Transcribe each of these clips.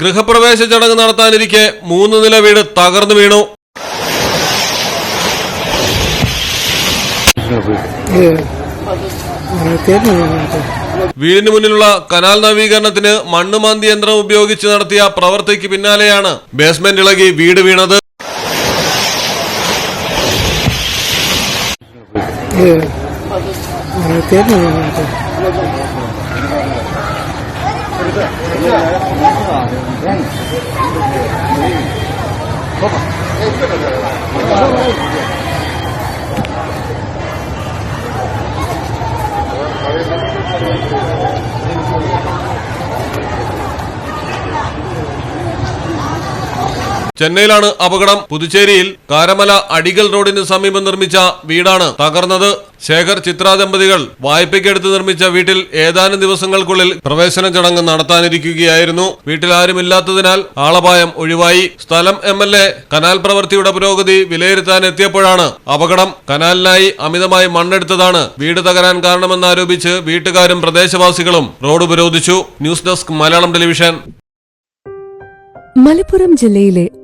ഗൃഹപ്രവേശ ചടങ്ങ് നടത്താനിരിക്കെ മൂന്ന് നില വീട് തകർന്നു വീണു. വീടിന് മുന്നിലുള്ള കനാൽ നവീകരണത്തിന് മണ്ണ് മാന്തി യന്ത്രം ഉപയോഗിച്ച് നടത്തിയ പ്രവൃത്തിക്ക് പിന്നാലെയാണ് ബേസ്മെന്റ് ഇളകി വീട് വീണത്. 是，我们这个，我们这个，我们这个，我们这个，我这个。ചെന്നൈയിലാണ് അപകടം. പുതുച്ചേരിയിൽ കാരമല അടികൾ റോഡിന് സമീപം നിർമ്മിച്ച വീടാണ് തകർന്നത്. ശേഖർ ചിത്ര ദമ്പതികൾ വായ്പയ്ക്കെടുത്ത് നിർമ്മിച്ച വീട്ടിൽ ഏതാനും ദിവസങ്ങൾക്കുള്ളിൽ പ്രവേശന ചടങ്ങ് നടത്താനിരിക്കുകയായിരുന്നു. വീട്ടിൽ ആരുമില്ലാത്തതിനാൽ ആളപായം ഒഴിവായി. സ്ഥലം എം എൽ എ കനാൽ പ്രവൃത്തിയുടെ പുരോഗതി വിലയിരുത്താൻ എത്തിയപ്പോഴാണ് അപകടം. കനാലിനായി അമിതമായി മണ്ണെടുത്തതാണ് വീട് തകരാൻ കാരണമെന്നാരോപിച്ച് വീട്ടുകാരും പ്രദേശവാസികളും റോഡ് ഉപരോധിച്ചു. News desk Malayalam television. Malappuram ജില്ലയിലെ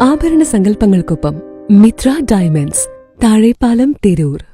ആഭരണ സങ്കല്പങ്ങൾക്കൊപ്പം മിത്ര ഡയമണ്ട്സ് താഴെപ്പാലം തിരൂർ.